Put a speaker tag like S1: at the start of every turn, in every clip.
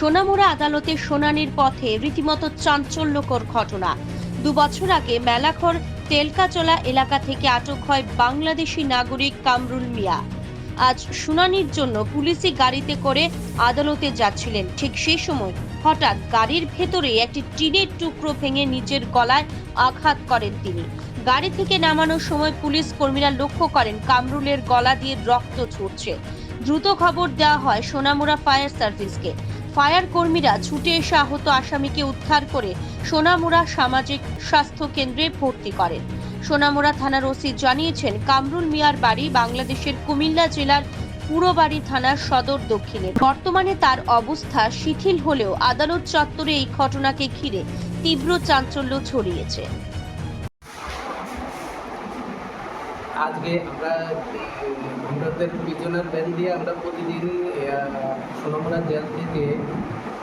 S1: সোনামুড়া আদালতে শুনানির পথে রীতিমতো চাঞ্চল্যকর ঘটনা। দু বছর আগে মেলাখর তেলকাচলা এলাকা থেকে আটক হয় বাংলাদেশি নাগরিক কামরুল মিয়া। আজ শুনানির জন্য পুলিশি গাড়িতে করে আদালতে যাচ্ছিলেন। ঠিক সেই সময় হঠাৎ গাড়ির ভেতরে একটি টিনের টুকরো ভেঙে নিজের গলায় আঘাত করেন তিনি। গাড়ি থেকে নামানোর সময় পুলিশ কর্মীরা লক্ষ্য করেন কামরুলের গলা দিয়ে রক্ত ছুটছে দ্রুত খবর দেওয়া হয় সোনামুড়া ফায়ার সার্ভিসকে। ফায়ার কর্মীরা ছুটে এসে আহত আসামিকে উদ্ধার করে সোনামুড়া সামাজিক স্বাস্থ্য কেন্দ্রে ভর্তি করেন। সোনামুড়া থানার ওসি জানিয়েছেন, কামরুল মিয়ার বাড়ি বাংলাদেশের কুমিল্লা জেলার পুরবাড়ি থানার সদর দক্ষিণে। বর্তমানে তার অবস্থা শিথিল হলেও আদালত চত্বরে এই ঘটনাকে ঘিরে তীব্র চাঞ্চল্য ছড়িয়েছে।
S2: আজকে আমরা আমাদের প্রিজনার ব্যান দিয়ে আমরা প্রতিদিন সোনামুড়া জেল থেকে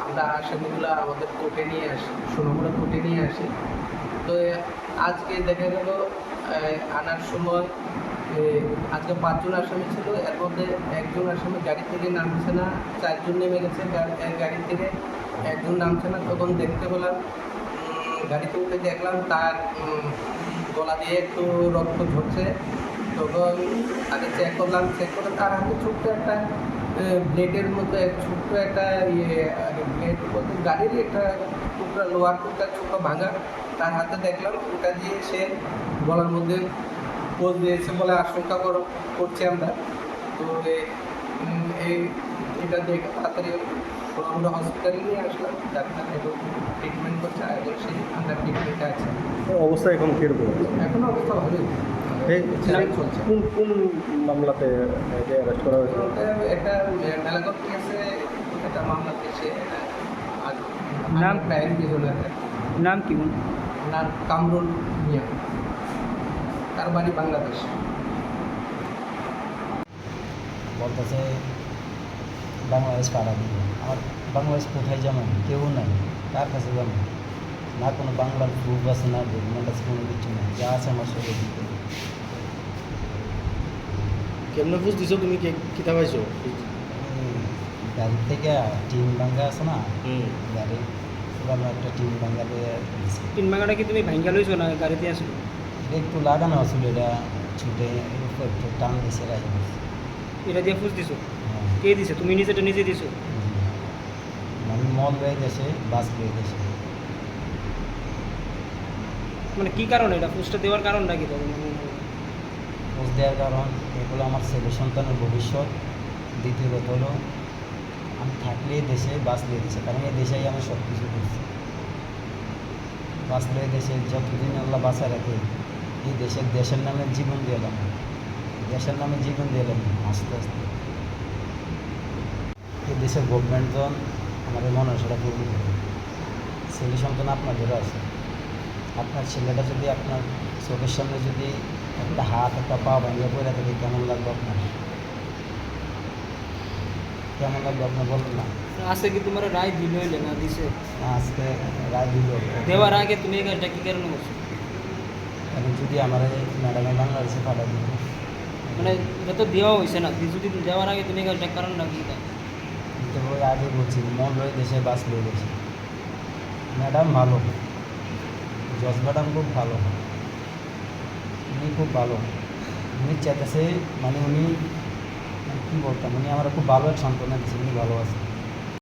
S2: আমরা আসামিগুলো আমাদের কোর্টে নিয়ে আসি, সোনামুড়া কোর্টে নিয়ে আসি। তো আজকে দেখা গেল আনার সময় আজকে পাঁচজন আসামি ছিল, এর মধ্যে একজন আসামি গাড়ি থেকে নামছে না, চারজন নেমে গেছে গাড়ি থেকে একজন নামছে না, তখন দেখতে পেলাম গাড়িতে উঠে দেখলাম তার গলা দিয়ে একটু রক্ত ঝরছে। তখন তাকে চেক করলাম চেক করে তার হাতে ছোট্ট একটা ব্লেডের মতো এক ছোট্ট একটা ইয়ে ব্লেড বলতে গাড়ির একটা টুকরা, লোহার টুকরা, ছোট ভাঙা, তার হাতে দেখলাম, ওটা দিয়ে সে গলার মধ্যে পোজ দিয়েছে বলে আশঙ্কা কর- করছি আমরা। তো এই, এটা দেখে তাড়াতাড়ি আমরা হসপিটালে নিয়ে আসলাম ডাক্তার এবং ট্রিটমেন্ট করছে এবং সে আন্ডার ট্রিটমেন্টে আছে।
S3: অবস্থা এখন কীরকম
S2: এখন অবস্থা ভালোই। চলছে।
S3: কোন কোন মামলাতে অ্যারেস্ট করা হয়েছে?
S2: একটা মেলাগত কেসে একটা মামলা পেয়েছে
S4: নাম?
S2: নাম ক্রাইম বিজনের
S4: নাম কি
S2: নাম কামরুল মিয়া। তার বাড়ি বাংলাদেশ।
S5: বলতেছে বাংলাদেশ পাড়া আমার বাংলাদেশ কোথায় যাব কেউ নাই কার কাছে যাব না কোনো বাংলার প্রুফ আছে না ডকুমেন্ট আছে কোনো কিছু নেই যা আছে আমার সঙ্গে দিতে।
S3: কেমনে বুঝ দিছো তুমি কে কিতা পাইছো?
S5: গাড়ি থেকে টিম ভাঙ্গা আছে না গাড়ি পুরানো একটা টিম ভাঙ্গা দিয়ে দিছে।
S4: তিন কি তুমি ভাঙ্গা লইছো না গাড়িতে আসলো
S5: এটা একটু লাগানো আছিল এটা ছুটে টান দিছে
S4: এটা দিয়ে ফুস দিছো?
S5: হ্যাঁ।
S4: কে দিছে? তুমি নিজেটা নিজে দিছো।
S5: আমি মল লয়ে গেছে বাস লয়ে গেছে
S4: মানে কি কারণে? এটা ফুসটা দেওয়ার কারণটা কি
S5: পোস্ট দেওয়ার কারণ এগুলো আমার ছেলে সন্তানের ভবিষ্যৎ। দ্বিতীয় কথা হলো আমি থাকলে দেশে বাঁচলে দেশে কারণ এই দেশেই আমি সব কিছু করছি বাঁচলে দেশে যতদিন আল্লাহ বাঁচা রাখে এই দেশের দেশের নামে জীবন দিলাম দেশের নামে জীবন দিলাম আস্তে আস্তে। এই দেশের গভর্নমেন্ট জন আমাদের মনসাটা পূর্ণ করে ছেলে সন্তান আপনাদেরও আছে। আপনার ছেলেটা যদি আপনার চোখের সামনে যদি একটা হাত একটা পা ভাঙিয়ে পড়ে থাকে কেমন লাগবে আপনার? কেমন লাগবে আপনার বলুন না।
S4: আছে কি তোমার রায় দিল হইলে না দিছে?
S5: আজকে রায় দিল।
S4: দেওয়ার আগে তুমি এই কাজটা কি কারণে করছ?
S5: এখন যদি আমার ম্যাডামে বাংলাদেশে পাঠাই দিত
S4: মানে এটা তো দেওয়া হয়েছে না। যদি দেওয়ার আগে তুমি এই কাজটা কারণটা কি
S5: তো ওই আগে বলছি, মন রয়ে দেশে বাস লয়ে গেছে। ম্যাডাম ভালো। জজ ম্যাডাম খুব ভালো। উনি খুব ভালো। উনি চেতেছে মানে উনি মানে কী বলতাম, উনি আমার খুব ভালো এক সান্ত্বনা দিচ্ছে উনি ভালো আছে।